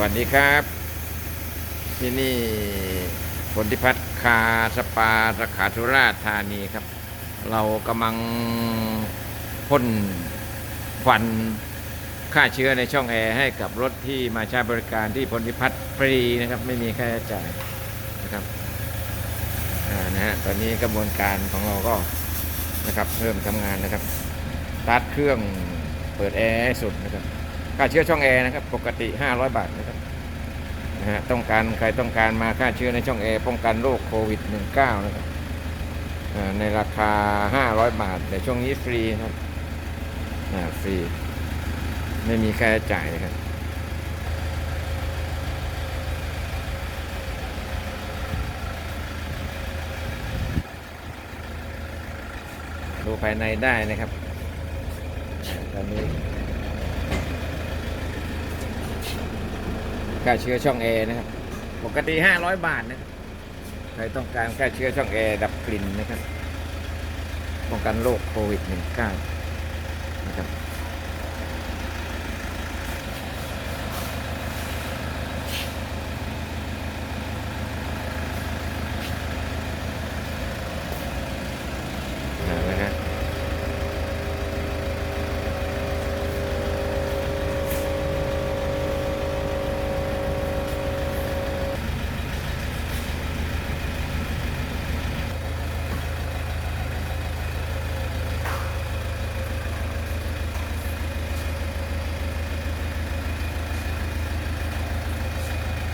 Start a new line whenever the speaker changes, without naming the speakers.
วัสดีครับ ที่นี่ผลทิพัฒน์คาสปาสขาสุราธานีครับ เรากำลังพ่นควันฆ่าเชื้อในช่องแอร์ให้กับรถที่มาใช้บริการที่ผลทิพัฒน์ฟรีนะครับ ไม่มีค่าใช้จ่ายนะครับอ่านะฮะตอนนี้กระบวนการของเราก็นะครับเริ่มทำงานนะครับตาร์ทเครื่องเปิดแอร์ให้สุดนะครับ ค่าเชื้อช่องแอร์นะครับ ปกติ 500 บาทนะครับนะฮะต้องการใครต้องการมาฆ่าเชื้อในช่องแอร์ป้องกันโรคโควิด -19 นะครับในราคา 500 บาท แต่ช่วงนี้ฟรีครับฟรี ไม่มีค่าใช้จ่ายครับดูภายในได้นะครับตอนนี้ ค่าเชื้อช่องแอร์นะครับ ปกติ 500 บาทนะคใครต้องการค่าเชื้อช่องแอร์ดับกลิ่นนะครับป้องกันโรคโควิด -19 นะครับ